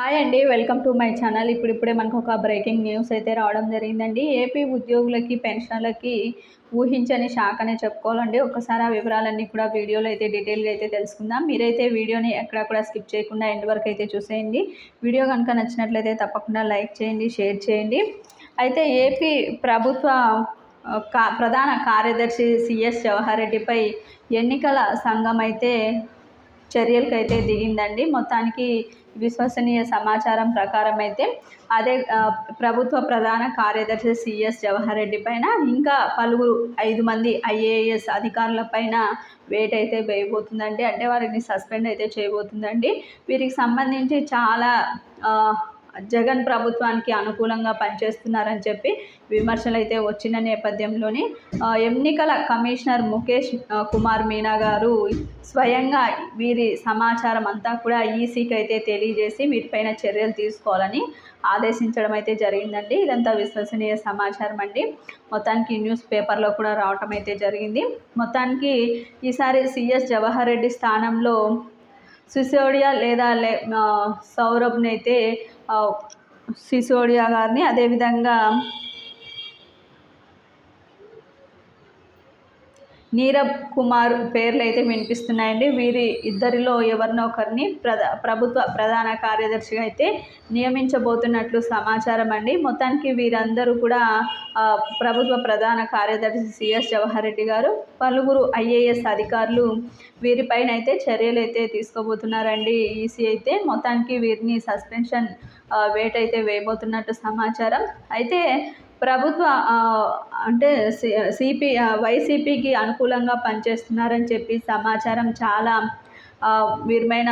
Hi అండి welcome to my channel. ఇప్పుడు ఇప్పుడే మనకు ఒక బ్రేకింగ్ న్యూస్ అయితే రావడం జరిగిందండి. ఏపీ ఉద్యోగులకి పెన్షన్లకి ఊహించని షాక్ అనే చెప్పుకోవాలండి. ఒకసారి ఆ వివరాలన్నీ కూడా వీడియోలో అయితే డీటెయిల్గా అయితే తెలుసుకుందాం. మీరైతే వీడియోని ఎక్కడా కూడా స్కిప్ చేయకుండా ఎండ్ వరకు అయితే చూసేయండి. వీడియో కనుక నచ్చినట్లయితే తప్పకుండా లైక్ చేయండి షేర్ చేయండి. అయితే ఏపీ ప్రభుత్వ కా ప్రధాన కార్యదర్శి సిఎస్ జవహర్ రెడ్డిపై ఎన్నికల సంఘం అయితే చర్యలకైతే దిగిందండి. మొత్తానికి విశ్వసనీయ సమాచారం ప్రకారం అయితే అదే ప్రభుత్వ ప్రధాన కార్యదర్శి సిఎస్ జవహర్ రెడ్డి పైన ఇంకా పలువురు ఐదు మంది ఐఏఎస్ అధికారుల పైన వేట్ అయితే వేయబోతుందండి. అంటే వారిని సస్పెండ్ అయితే చేయబోతుందండి. వీరికి సంబంధించి చాలా జగన్ ప్రభుత్వానికి అనుకూలంగా పనిచేస్తున్నారని చెప్పి విమర్శలు అయితే వచ్చిన నేపథ్యంలోని ఎన్నికల కమిషనర్ ముఖేష్ కుమార్ మీనా గారు స్వయంగా వీరి సమాచారం అంతా కూడా ఈసీకి అయితే తెలియజేసి వీటిపైన చర్యలు తీసుకోవాలని ఆదేశించడం అయితే జరిగిందండి. ఇదంతా విశ్వసనీయ సమాచారం అండి. మొత్తానికి న్యూస్ పేపర్లో కూడా రావటం అయితే జరిగింది. మొత్తానికి ఈసారి సిఎస్ జవహర్ రెడ్డి స్థానంలో సిసోడియా లేదా లే సౌరభ్ని అయితే సిసోడియా గారిని అదేవిధంగా నీరబ్ కుమార్ పేర్లు అయితే వినిపిస్తున్నాయండి. వీరి ఇద్దరిలో ఎవరినో ఒకరిని ప్రధా ప్రభుత్వ ప్రధాన కార్యదర్శిగా అయితే నియమించబోతున్నట్లు సమాచారం అండి. మొత్తానికి వీరందరూ కూడా ప్రభుత్వ ప్రధాన కార్యదర్శి సిఎస్ జవహర్ రెడ్డి గారు పలువురు ఐఏఎస్ అధికారులు వీరిపైన అయితే చర్యలు అయితే తీసుకోబోతున్నారండి. ఈసీ అయితే మొత్తానికి వీరిని సస్పెన్షన్ వేట్ అయితే వేయబోతున్నట్టు సమాచారం. అయితే ప్రభుత్వ అంటే సిపి వైసీపీకి అనుకూలంగా పనిచేస్తున్నారని చెప్పి సమాచారం చాలా వీరిపైన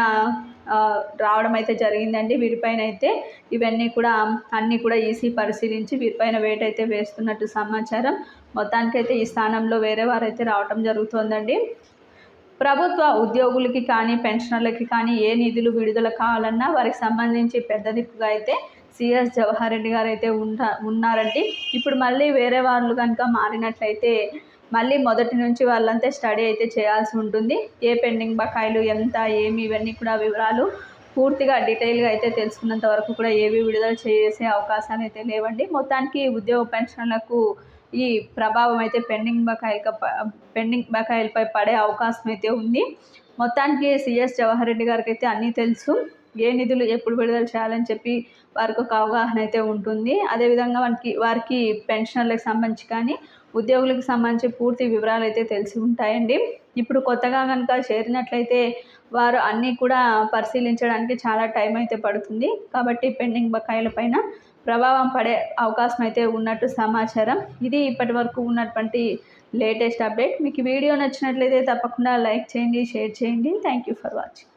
రావడం అయితే జరిగిందండి. వీరిపైన అయితే ఇవన్నీ కూడా అన్నీ కూడా ఈసీ పరిశీలించి వీరిపైన వేట్ అయితే వేస్తున్నట్టు సమాచారం. మొత్తానికైతే ఈ స్థానంలో వేరే వారైతే రావటం జరుగుతోందండి. ప్రభుత్వ ఉద్యోగులకి కానీ పెన్షనర్లకి కానీ ఏ నిధులు విడుదల కావాలన్నా వారికి సంబంధించి పెద్ద దిక్కుగా అయితే సిఎస్ జవహర్ రెడ్డి గారు అయితే ఉంటా ఉన్నారండి ఇప్పుడు మళ్ళీ వేరే వాళ్ళు కనుక మారినట్లయితే మళ్ళీ మొదటి నుంచి వాళ్ళంతా స్టడీ అయితే చేయాల్సి ఉంటుంది. ఏ పెండింగ్ బకాయిలు ఎంత ఏమి ఇవన్నీ కూడా వివరాలు పూర్తిగా డీటెయిల్గా అయితే తెలుసుకున్నంత వరకు కూడా ఏవి విడుదల చేసే అవకాశాలు అయితే లేవండి. మొత్తానికి ఉద్యోగ పెన్షన్లకు ఈ ప్రభావం అయితే పెండింగ్ బకాయిల పెండింగ్ బకాయిలపై పడే అవకాశం అయితే ఉంది. మొత్తానికి సిఎస్ జవహర్ రెడ్డి గారికి అయితే అన్నీ తెలుసు. ఏ నిధులు ఎప్పుడు విడుదల చేయాలని చెప్పి వారికి ఒక అవగాహన అయితే ఉంటుంది. అదేవిధంగా వారికి వారికి పెన్షనర్లకు సంబంధించి కానీ ఉద్యోగులకు సంబంధించి పూర్తి వివరాలు అయితే తెలిసి ఉంటాయండి. ఇప్పుడు కొత్తగా కనుక చేరినట్లయితే వారు అన్నీ కూడా పరిశీలించడానికి చాలా టైం అయితే పడుతుంది. కాబట్టి పెండింగ్ బకాయిల పైన ప్రభావం పడే అవకాశం అయితే ఉన్నట్టు సమాచారం. ఇది ఇప్పటి వరకు ఉన్నటువంటి లేటెస్ట్ అప్డేట్. మీకు వీడియో నచ్చినట్లయితే తప్పకుండా లైక్ చేయండి షేర్ చేయండి. Thank you for watching.